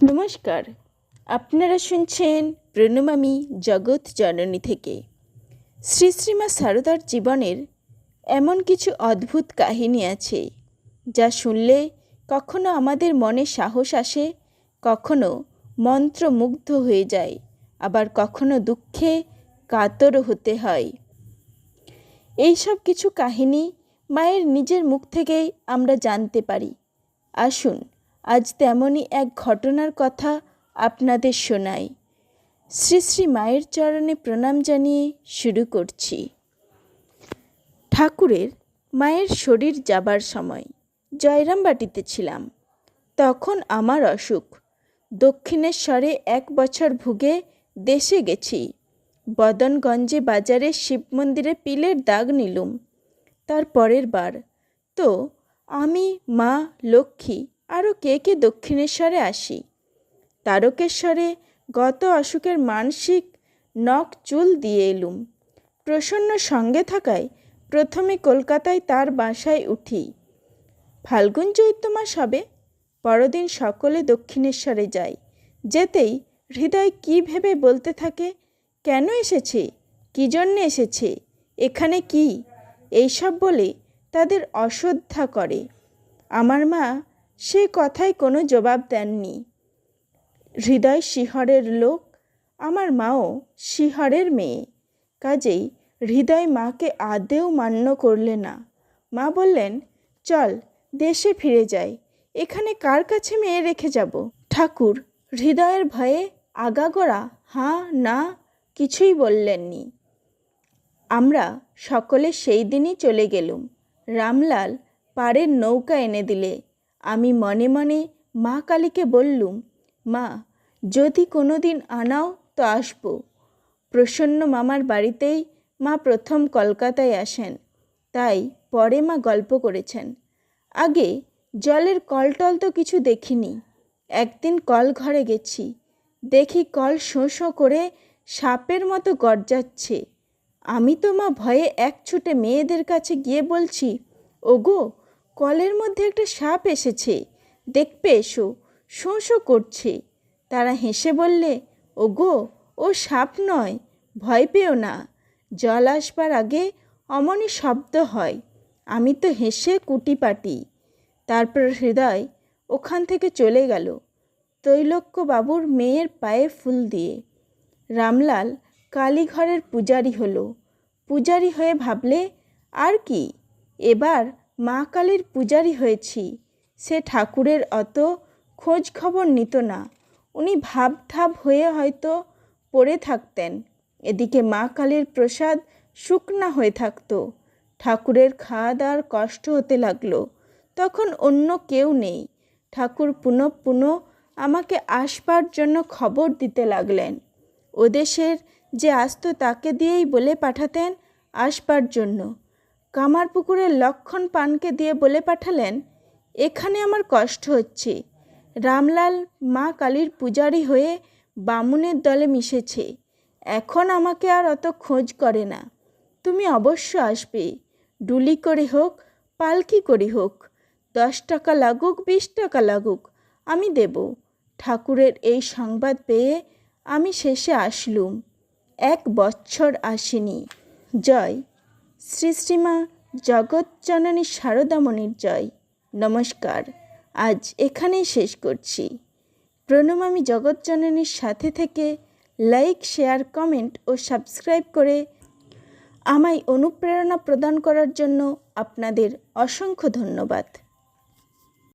নমস্কার, আপনারা শুনছেন প্রণমামি জগৎ জননী থেকে। শ্রী শ্রীমা সারদার জীবনের এমন কিছু অদ্ভুত কাহিনী আছে, যা শুনলে কখনো আমাদের মনে সাহস আসে, কখনো মন্ত্রমুগ্ধ হয়ে যায়, আবার কখনো দুঃখে কাতরও হতে হয়। এইসব কিছু কাহিনী মায়ের নিজের মুখ থেকেই আমরা জানতে পারি। আসুন আজ তেমনই এক ঘটনার কথা আপনাদের শোনাই। শ্রী শ্রী মায়ের চরণে প্রণাম জানিয়ে শুরু করছি। ঠাকুরের মায়ের শরীর যাবার সময় জয়রামবাটিতে ছিলাম। তখন আমার অসুখ। দক্ষিণেশ্বরে এক বছর ভুগে দেশে গেছি। বদনগঞ্জে বাজারে শিব মন্দিরে পিলের দাগ নিলুম। তার পরের বার। তো আমি, মা, লক্ষ্মী আরও কে কে দক্ষিণেশ্বরে আসি? তারকেশ্বরে গত অসুখের মানসিক নখ চুল দিয়ে এলুম। প্রসন্ন সঙ্গে থাকায় প্রথমে কলকাতায় তার বাসায় উঠি। ফাল্গুন চৈত্র মাস হবে, পরদিন সকলে দক্ষিণেশ্বরে যাই। যেতেই হৃদয় কী ভেবে বলতে থাকে, কেন এসেছে? কী জন্যে এসেছে? এখানে কি? এইসব বলে তাদের অশ্রদ্ধা করে। আমার মা সে কথায় কোনো জবাব দেননি। হৃদয় শিহরের লোক, আমার মাও শিহরের মেয়ে। কাজেই হৃদয় মাকে আদেও মান্য করলে না। মা বললেন, চল, দেশে ফিরে যাই। এখানে কার কাছে মেয়ে রেখে যাব? ঠাকুর হৃদয়ের ভয়ে আগাগোড়া হাঁ, না কিছুই বললেননি। আমরা সকলে সেই দিনই চলে গেলুম। রামলাল পাড়ের নৌকা এনে দিলে। আমি মনে মনে মা কালীকে বললুম, মা, যদি কোনো দিন আনাও তো আসব। প্রসন্ন মামার বাড়িতেই মা প্রথম কলকাতায় আসেন। তাই পরে মা গল্প করেছেন। আগে জলের কলটল তো কিছু দেখিনি। একদিন কল ঘরে গেছি। দেখি কল শোঁ শোঁ করে সাপের মতো গর্জাচ্ছে। আমি তো মা ভয়ে এক ছুটে মেয়েদের কাছে গিয়ে বলছি, ওগো কলের মধ্যে একটা সাপ এসেছে। দেখবে এসো, শোঁ শোঁ করছে। তারা হেসে বললে, ওগো, ও সাপ নয়, ভয় পেও না। জল আসবার আগে অমনি শব্দ হয়। আমি তো হেসে কুটিপাটি। তারপর হৃদয় ওখান থেকে চলে গেল তৈলক্য বাবুর মেয়ের পায়ে ফুল দিয়ে। রামলাল কালীঘরের পূজারি হলো। পূজারি হয়ে ভাবলে, আর কি? এবার মা কালীর পূজারি হয়েছি। সে ঠাকুরের অত খোঁজ খবর নিত না। উনি ভাবধাব হয়ে হয়তো পড়ে থাকতেন। এদিকে মা কালীর প্রসাদ শুকনা হয়ে থাকতো। ঠাকুরের খাওয়া দাওয়ার কষ্ট হতে লাগল। তখন অন্য কেউ নেই। ঠাকুর পুনঃ পুনঃ আমাকে আসবার জন্য খবর দিতে লাগলেন। ওদেশের যে আসতো তাকে দিয়েই বলে পাঠাতেন আসবার জন্য। কামারপুকুরের লক্ষণ পানকে দিয়ে বলে পাঠালেন, এখানে আমার কষ্ট হচ্ছে। রামলাল মা কালীর পূজারি হয়ে বামুনের দলে মিশেছে। এখন আমাকে আর অত খোঁজ করে না। তুমি অবশ্য আসবে। ডুলি করে হোক, পালকি করে হোক। দশ টাকা লাগুক, বিশ টাকা লাগুক, আমি দেব। ঠাকুরের এই সংবাদ পেয়ে আমি শেষে আসলুম। এক বৎসর আসিনি। জয়। শ্রী শ্রীমা জগৎ জননী শারদামণির জয়। নমস্কার। আজ এখানেই শেষ করছি। প্রণম আমি জগৎ জননীর সাথে থেকে। লাইক, শেয়ার, কমেন্ট ও সাবস্ক্রাইব করে আমায় অনুপ্রেরণা প্রদান করার জন্য আপনাদের অসংখ্য ধন্যবাদ।